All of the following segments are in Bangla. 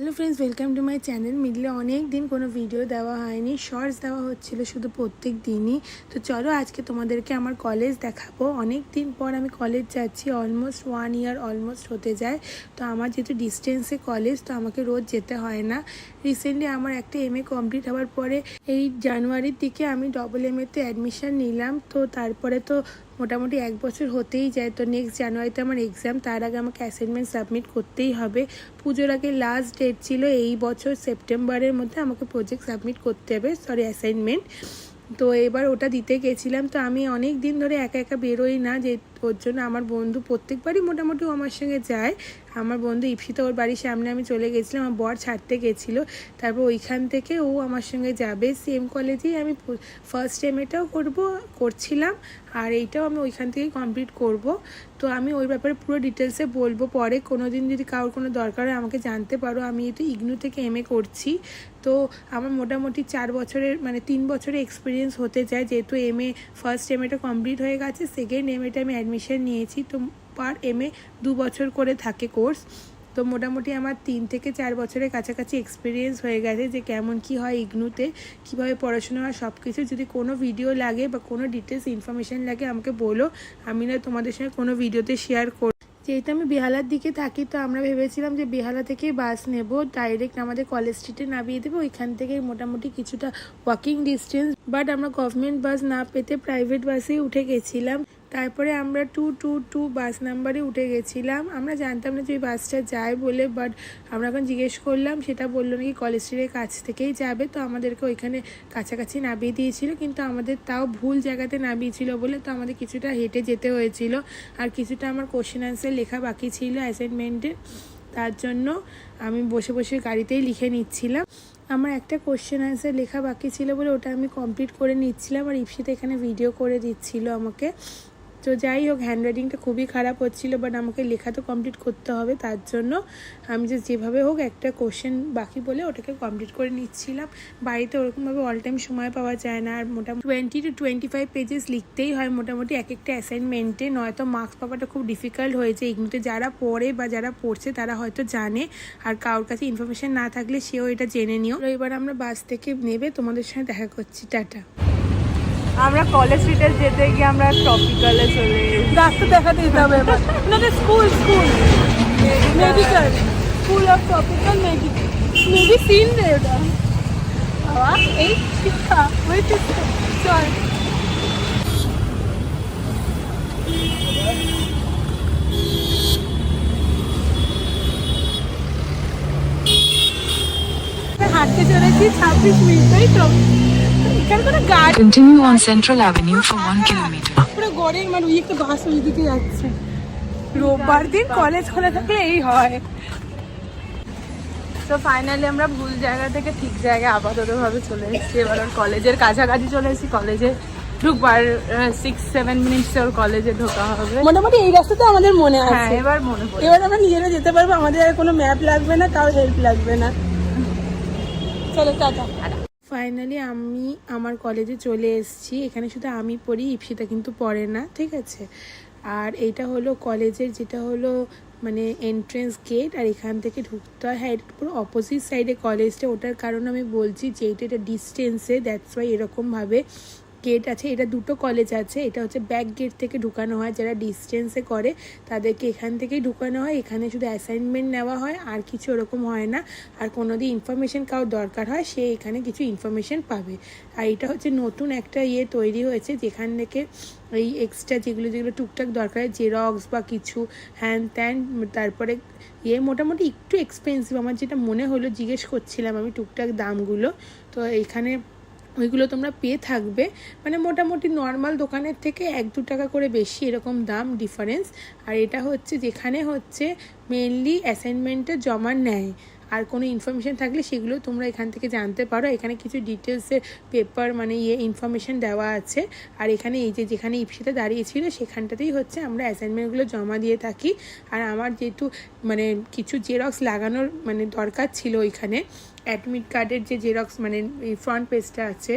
Hello friends welcome to my channel মিডলে অনেক দিন কোনো ভিডিও দেওয়া হয়নি শর্টস দেওয়া হচ্ছিল শুধু প্রত্যেক দিনই। তো চলো আজকে তোমাদেরকে আমার কলেজ দেখাবো। অনেক দিন পর আমি কলেজ যাচ্ছি অলমোস্ট ওয়ান ইয়ার অলমোস্ট হতে যায়। তো আমার যেহেতু ডিস্টেন্সে কলেজ তো আমাকে রোজ যেতে হয় না। রিসেন্টলি আমার একটা এম এ কমপ্লিট হওয়ার পরে এই জানুয়ারির দিকে আমি ডবল এম এতে অ্যাডমিশান নিলাম। তো তারপরে তো মোটামুটি এক বছর হতেই যায়। তো নেক্সট জানুয়ারিতে আমার এক্সাম তার আগে আমাকে অ্যাসাইনমেন্ট সাবমিট করতেই হবে। পুজোর আগে লাস্ট ডেট ছিল এই বছর সেপ্টেম্বরের মধ্যে আমাকে প্রজেক্ট সাবমিট করতে হবে সরি অ্যাসাইনমেন্ট তো এবার ওটা দিতে গেছিলাম। তো আমি অনেক দিন ধরে একা একা বেরোই না, যে ওর জন্য আমার বন্ধু প্রত্যেকবারই মোটামুটি আমার সঙ্গে যায়। আমার বন্ধু ইপসিতা ওর বাড়ির সামনে আমি চলে গেছিলাম, আমার বর ছাড়তে গেছিল। তারপর ওইখান থেকে ও আমার সঙ্গে যাবে সেম কলেজেই আমি ফার্স্ট এম এটাও করব, করছিলাম। আর এইটাও আমি ওইখান থেকেই কমপ্লিট করব। তো আমি ওই ব্যাপারে পুরো ডিটেলসে বলব। পরে কোনো দিন যদি কারোর কোনো দরকার হয় আমাকে জানতে পারো। আমি তো ইগনু থেকে এম করছি। তো আমার মোটামুটি চার বছরের মানে তিন বছরের এক্সপিরিয়েন্স হতে যায় যেহেতু এম এ ফার্স্ট এম এটা কমপ্লিট হয়ে গেছে সেকেন্ড এম এটা আমি অ্যাডমিশন নিয়েছি। তো পার এম এ দু বছর করে থাকে কোর্স। তো মোটামুটি আমার তিন থেকে চার বছরের কাছাকাছি এক্সপিরিয়েন্স হয়ে গেছে যে কেমন কি হয় ইগনুতে, কীভাবে পড়াশোনা হয় সব কিছু যদি কোনো ভিডিও লাগে বা কোনো ডিটেলস ইনফরমেশান লাগে, আমাকে বলো। আমি না তোমাদের সঙ্গে কোনো ভিডিওতে শেয়ার করি যেহেতু আমি বেহালার দিকে থাকি, তো আমরা ভেবেছিলাম যে বেহালা থেকে বাস নেব। ডাইরেক্ট আমাদের কলেজ স্ট্রিটে নামিয়ে দেবো। ওইখান থেকে মোটামুটি কিছুটা ওয়াকিং ডিস্টেন্স বাট আমরা গভর্নমেন্ট বাস না পেতে প্রাইভেট বাসেই উঠে গেছিলাম। তারপরে আমরা টু টু টু বাস নাম্বারে উঠে গেছিলাম। আমরা জানতাম না যে ওই বাসটা যায় বলে বাট আমরা এখন জিজ্ঞেস করলাম, সেটা বলল নাকি কলেজ স্ট্রিটের কাছ থেকেই যাবে। তো আমাদেরকে ওইখানে কাছাকাছি নামিয়ে দিয়েছিল, কিন্তু আমাদের তাও ভুল জায়গাতে নামিয়েছিল বলে তো আমাদের কিছুটা হেঁটে যেতে হয়েছিল। আর কিছুটা আমার কোশ্চেন অ্যান্সার লেখা বাকি ছিল অ্যাসাইনমেন্টে তার জন্য আমি বসে বসে গাড়িতেই লিখে নিচ্ছিলাম। আমার একটা কোশ্চেন অ্যান্সার লেখা বাকি ছিল বলে ওটা আমি কমপ্লিট করে নিচ্ছিলাম, আর ইপসিতে এখানে ভিডিও করে দিচ্ছিল আমাকে। তো যাই হোক হ্যান্ড হ্যান্ডরাইটিংটা খুবই খারাপ হচ্ছিল বাট আমাকে লেখা তো কমপ্লিট করতে হবে, তার জন্য আমি যে যেভাবে হোক একটা কোশ্চেন বাকি বলে ওটাকে কমপ্লিট করে নিচ্ছিলাম। বাড়িতে ওরকমভাবে অল টাইম সময় পাওয়া যায় না, আর মোটামুটি twenty two twenty five pages লিখতেই হয়, মোটামুটি এক একটা অ্যাসাইনমেন্টে নয়তো মার্কস পাওয়াটা খুব ডিফিকাল্ট হয়েছে এগুলোতে যারা পড়ে বা যারা পড়ছে, তারা হয়তো জানে, আর কারোর কাছে ইনফরমেশান না থাকলে সেও এটা জেনে নিও। এবার আমরা বাস থেকে নেবে, তোমাদের সঙ্গে দেখা করছি, টাটা। আমরা কলেজ স্ট্রিটে যেতে গিয়ে আমরা টপিক্যালে চলে রাস্তা দিতে হবে এবার। না school school medical school of tropical medical scene রে ওটা। বাবা, এই শিক্ষা। ওই শিক্ষা চল। হাঁটতে চলেছি ছাব্বিশ মিনিট তাই তো Continue on Central Avenue for 1 kilometer. পুরো গড়ে মানে ওই একটা বাস ওই দিকে যাচ্ছে। রোববার দিন কলেজ খোলা থাকলে এই হয়। তো ফাইনালি আমরা ভুল জায়গা থেকে ঠিক জায়গায় আপাতত ভাবে চলে এসেছি। এবার ওর কলেজের কাছাকাছি চলে এসেছি। কলেজে ঢুকবার সিক্স সেভেন মিনিটসে ওর কলেজে ঢোকা হবে। মোটামুটি এই রাস্তাটা আমাদের মনে হ্যাঁ আছে। এবার মনে পড়ে। এবার আমরা নিজেরা যেতে পারব। আমাদের আর কোনো ম্যাপ লাগবে না কারোর হেল্প লাগবে না। চলো টাটা। ফাইনালি আমি আমার কলেজে চলে এসেছি। এখানে শুধু আমি পড়ি, ইপসিতা কিন্তু পড়ে না, ঠিক আছে? আর এইটা হলো কলেজের যেটা হলো মানে এন্ট্রেন্স গেট আর এখান থেকে ঢুকতে হয়। হ্যাঁ এটা পুরো অপোজিট সাইডে কলেজটা ওটার কারণ আমি বলছি যে, এটা এটা ডিস্টেন্সে দ্যাটস ওয়াই এরকমভাবে গেট আছে, এটা দুটো কলেজ আছে, এটা হচ্ছে ব্যাক গেট থেকে ঢুকানো হয়, যারা ডিস্টেন্সে করে তাদেরকে এখান থেকেই ঢুকানো হয়, এখানে শুধু অ্যাসাইনমেন্ট নেওয়া হয়, আর কিছু ওরকম হয় না, আর কোনো দিন ইনফরমেশন কারোর দরকার হয়, সে এখানে কিছু ইনফরমেশন পাবে। আর এটা হচ্ছে নতুন একটা ইয়ে তৈরি হয়েছে, যেখান থেকে এই এক্সট্রা যেগুলো যেগুলো টুকটাক দরকার হয় জেরক্স বা কিছু হ্যান ত্যান তারপরে ইয়ে মোটামুটি একটু এক্সপেন্সিভ আমার যেটা মনে হলো, জিজ্ঞেস করছিলাম আমি টুকটাক দামগুলো, তো এখানে ওইগুলো তোমরা পেয়ে থাকবে। মানে মোটামুটি নর্মাল দোকানের থেকে এক দু টাকা করে বেশি এরকম দাম ডিফারেন্স আর এটা হচ্ছে যেখানে হচ্ছে মেনলি অ্যাসাইনমেন্টে জমা নেয়। আর কোনো ইনফরমেশান থাকলে সেগুলো তোমরা এখান থেকে জানতে পারো। এখানে কিছু ডিটেলসের পেপার মানে ইয়ে ইনফরমেশান দেওয়া আছে। আর এখানে এই যে যেখানে ইপসিতে দাঁড়িয়েছিল, সেখানটাতেই হচ্ছে আমরা অ্যাসাইনমেন্টগুলো জমা দিয়ে থাকি। আর আমার যেহেতু মানে কিছু জেরক্স লাগানোর মানে দরকার ছিল ওইখানে অ্যাডমিট কার্ডের যে জেরক্স মানে ফ্রন্ট পেজটা আছে,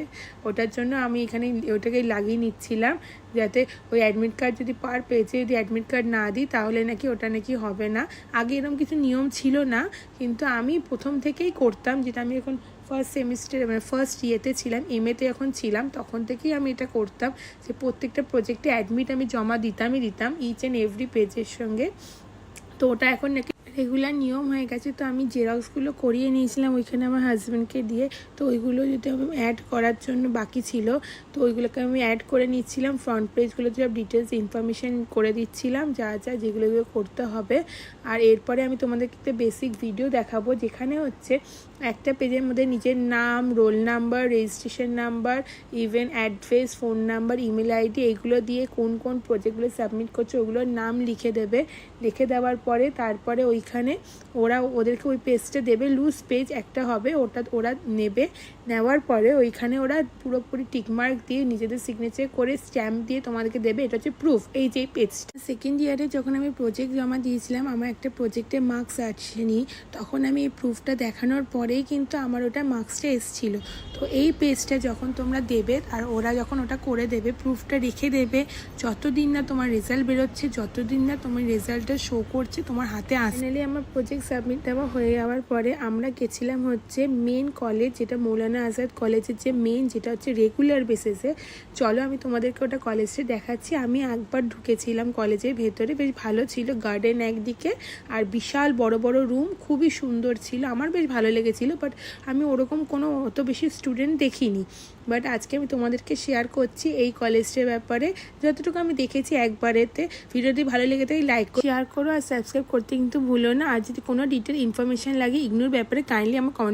ওটার জন্য আমি এখানে ওটাকে লাগিয়ে নিচ্ছিলাম যাতে ওই অ্যাডমিট কার্ড যদি পার পেজে যদি অ্যাডমিট কার্ড না দিই, তাহলে নাকি ওটা নাকি হবে না। আগে এরকম কিছু নিয়ম ছিল না, কিন্তু আমি প্রথম থেকেই করতাম যেটা আমি এখন ফার্স্ট সেমিস্টারে মানে ফার্স্ট ইয়েতে ছিলাম এমএতে যখন ছিলাম, তখন থেকেই আমি এটা করতাম যে প্রত্যেকটা প্রজেক্টে অ্যাডমিট আমি জমা দিতামই দিতাম ইচ অ্যান্ড এভরি পেজের সঙ্গে। তো ওটা এখন নাকি রেগুলার নিয়ম হয়ে গেছে, তো আমি জেরক্সগুলো করিয়ে নিয়েছিলাম ওইখানে আমার হাজব্যান্ডকে দিয়ে। তো ওইগুলো যদি আমি অ্যাড করার জন্য বাকি ছিল, তো ওইগুলোকে আমি অ্যাড করে নিচ্ছিলাম। ফ্রন্ট পেজগুলোতে সব ডিটেলস ইনফরমেশন করে দিচ্ছিলাম, যা যা যেগুলো করতে হবে। আর এরপরে আমি তোমাদেরকে একটা বেসিক ভিডিও দেখাবো, যেখানে হচ্ছে একটা পেজের মধ্যে নিজের নাম roll number registration number even address phone number email ID এগুলো দিয়ে কোন কোন প্রজেক্টগুলো সাবমিট করছে, ওগুলোর নাম লিখে দেবে। লিখে দেওয়ার পরে তারপরে ওইখানে ওরা ওদেরকে ওই পেজটা দেবে লুজ পেজ একটা হবে, ওটা ওরা নেবে, নেওয়ার পরে ওইখানে ওরা পুরোপুরি টিকমার্ক দিয়ে নিজেদের সিগনেচার করে স্ট্যাম্প দিয়ে তোমাদেরকে দেবে, এটা হচ্ছে প্রুফ এই যে পেজটা সেকেন্ড ইয়ারে যখন আমি প্রজেক্ট জমা দিয়েছিলাম, আমার একটা প্রজেক্টে মার্কস আসেনি, তখন আমি এই প্রুফটা দেখানোর পরেই কিন্তু আমার ওটা মার্কসটা এসেছিল। তো এই পেজটা যখন তোমরা দেবে, আর ওরা যখন ওটা করে দেবে প্রুফটা রেখে দেবে, যতদিন না তোমার রেজাল্ট বেরোচ্ছে, যতদিন না তোমার রেজাল্টটা শো করছে, তোমার হাতে আসলে আমার প্রজেক্ট সাবমিট দেওয়া হয়ে যাওয়ার পরে আমরা গেছিলাম হচ্ছে মেন কলেজ যেটা মৌলানা আজাদ কলেজের যে মেন যেটা হচ্ছে রেগুলার বেসিসে চলো আমি তোমাদেরকে ওটা কলেজটা দেখাচ্ছি। আমি একবার ঢুকেছিলাম কলেজের ভেতরে, বেশ ভালো ছিল গার্ডেন একদিকে আর বিশাল বড় বড় রুম খুবই সুন্দর ছিল। আমার বেশ ভালো লেগেছিল বাট আমি ওরকম কোনো অত বেশি স্টুডেন্ট দেখিনি। বাট আজকে আমি তোমাদেরকে শেয়ার করছি এই কলেজটার ব্যাপারে। যতটুকু আমি দেখেছি একবারেতে, ভিডিওটি ভালো লেগে থাকে লাইক শেয়ার করো আর সাবস্ক্রাইব করতে কিন্তু ভুলো না আর যদি কোনো ডিটেল ইনফরমেশন লাগে ইগনোর ব্যাপারে কাইন্ডলি আমার কমেন্ট